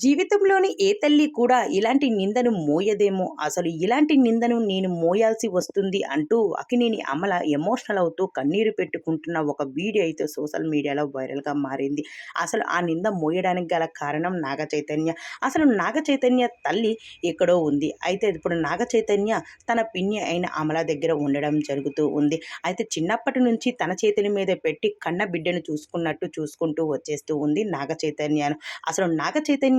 జీవితంలోని ఏ తల్లి కూడా ఇలాంటి నిందను మోయదేమో? అసలు ఇలాంటి నిందను నేను మోయాల్సి వస్తుంది అంటూ అకినేని అమల ఎమోషనల్ అవుతూ కన్నీరు పెట్టుకుంటున్న ఒక వీడియో అయితే సోషల్ మీడియాలో వైరల్గా మారింది. అసలు ఆ నింద మోయడానికి గల కారణం నాగ చైతన్య. అసలు నాగ చైతన్య తల్లి ఎక్కడో ఉంది. అయితే ఇప్పుడు నాగ చైతన్య తన పిన్ని అయిన అమల దగ్గర ఉండడం జరుగుతూ ఉంది. అయితే చిన్నప్పటి నుంచి తన చేతుల మీద పెట్టి కన్న బిడ్డను చూసుకున్నట్టు చూసుకుంటూ వచ్చేస్తూ ఉంది నాగ చైతన్యను. అసలు నాగ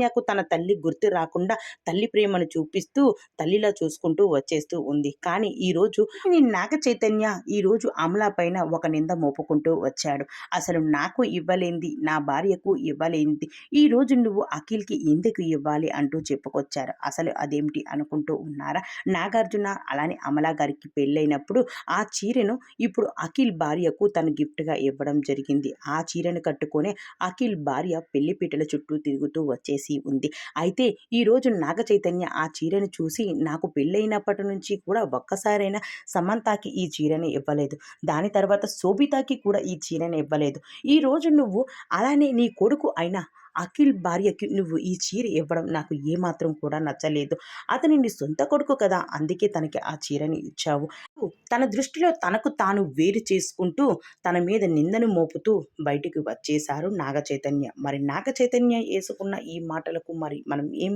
మహిళకు తన తల్లి గుర్తు రాకుండా తల్లి ప్రేమను చూపిస్తూ తల్లిలా చూసుకుంటూ వచ్చేస్తూ ఉంది. కానీ ఈరోజు ఈ నాగ చైతన్య ఈరోజు అమలా పైన ఒక నింద మోపుకుంటూ వచ్చాడు. అసలు నాకు ఇవ్వలేంది నా భార్యకు ఇవ్వలేంది. ఈ రోజు నువ్వు అఖిల్కి ఎందుకు ఇవ్వాలి అంటూ చెప్పుకొచ్చారు. అసలు అదేమిటి అనుకుంటూ ఉన్నారా? నాగార్జున అలానే అమలా గారికి పెళ్ళైనప్పుడు ఆ చీరను ఇప్పుడు అఖిల్ భార్యకు తన గిఫ్ట్గా ఇవ్వడం జరిగింది. ఆ చీరను కట్టుకొని అఖిల్ భార్య పెళ్ళిపీటల చుట్టూ తిరుగుతూ వచ్చేసి ఉంది. అయితే ఈరోజు నాగ చైతన్య ఆ చీరను చూసి నాకు పెళ్ళైనప్పటి నుంచి కూడా ఒక్కసారైనా సమంతాకి ఈ చీరని ఇవ్వలేదు. దాని తర్వాత శోభితాకి కూడా ఈ చీరని ఇవ్వలేదు. ఈ రోజు నువ్వు అలానే నీ కొడుకు అయినా అఖిల్ భార్యకి నువ్వు ఈ చీర ఇవ్వడం నాకు ఏమాత్రం కూడా నచ్చలేదు. అతని నీ సొంత కొడుకు కదా అందుకే తనకి ఆ చీరని ఇచ్చావు. తన దృష్టిలో తనకు తాను వేరు చేసుకుంటూ తన మీద నిందను మోపుతూ బయటికి వచ్చేశారు నాగ చైతన్య మరి నాగ చైతన్య వేసుకున్న ఈ మాటలకు మరి మనం ఏం